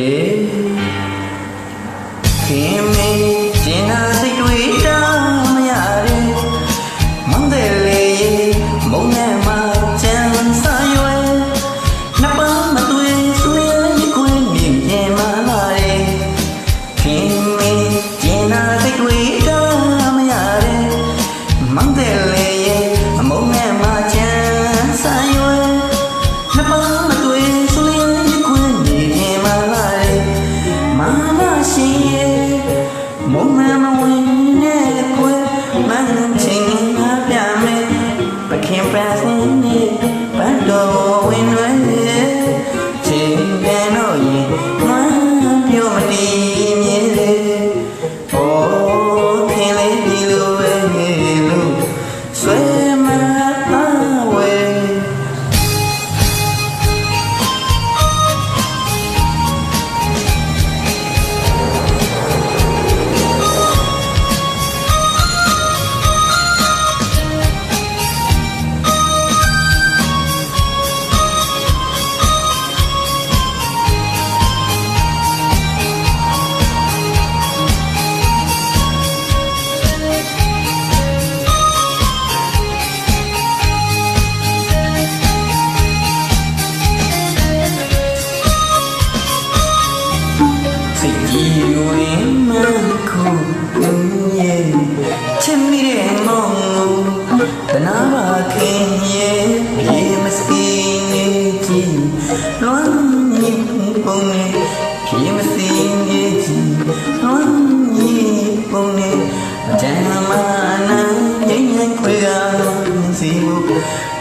Yeah.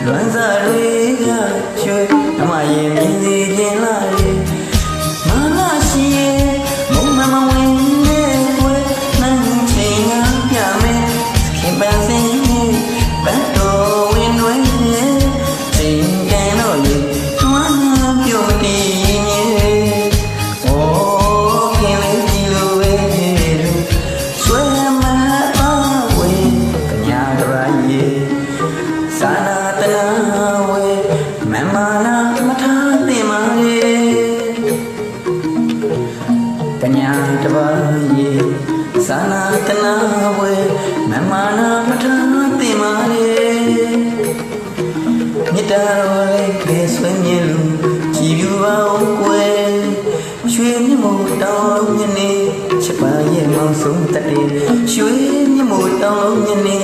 လွမ်းစားတွေကြွှေဓမ္မရင်မြင်စီခြင်းလား ရေသာနာတနာဝဲမမနာမထာတင်မာရေမေတ္တာရောလေးကဲဆွေးမြင်လူကြည်ပြူပါအောင်ကွယ်ရွှေမြမို့တောင်းလုံးညနေချစ်ပါရဲ့မောင်ဆုံးတတေရွှေမြမို့တောင်းလုံးညနေ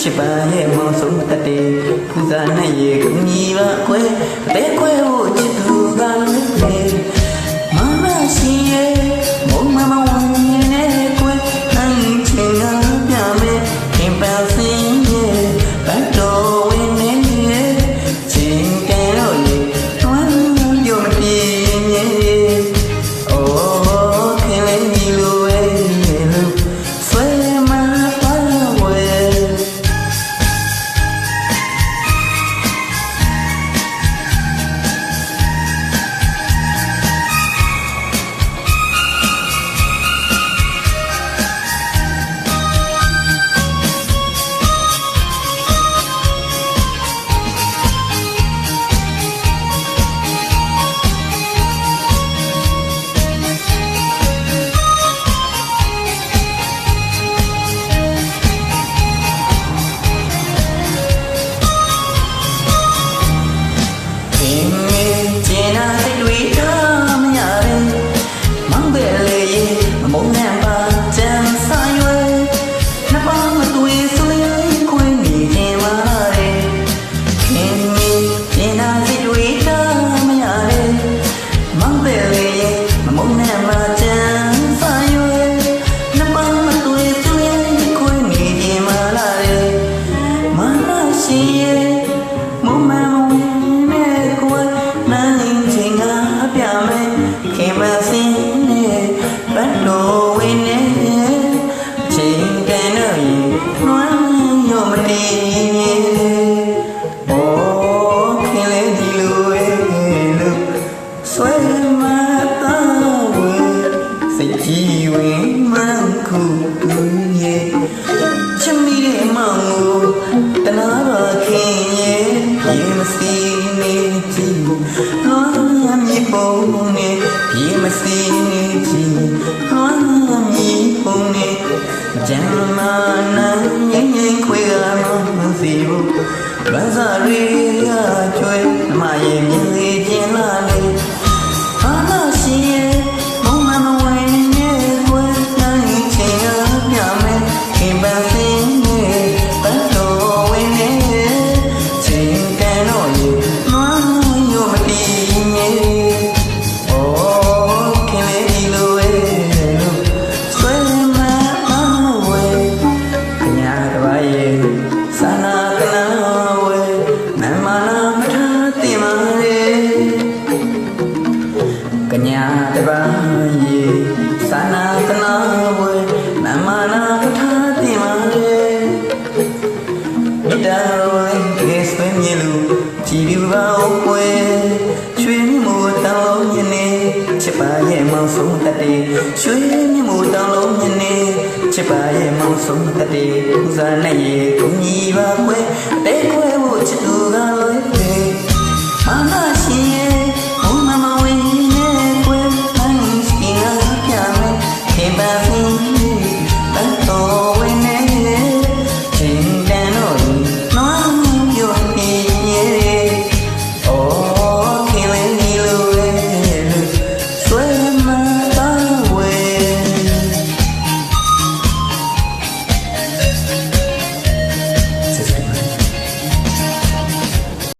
ချစ်ပါရဲ့မောင်ဆုံးတတေကုသနဲ့ရေကူညီပါကွယ်ဘဲခွဲဖို့ချစ်သူက ဂျန်မာနန်ငင်းငင်းခွေကမစီဘူးဗန်းစာရီကကျွဲမရဲ့မြင် တေရွှေမြမှုတောင်လုံးမြနေချစ်ပါရဲ့မောင်ဆုံးတတေဦးစားနဲ့ရေသူညီပါခွဲအသေးခွဲဖို့ချစ်သူကလွယ်ပေမာနရှင်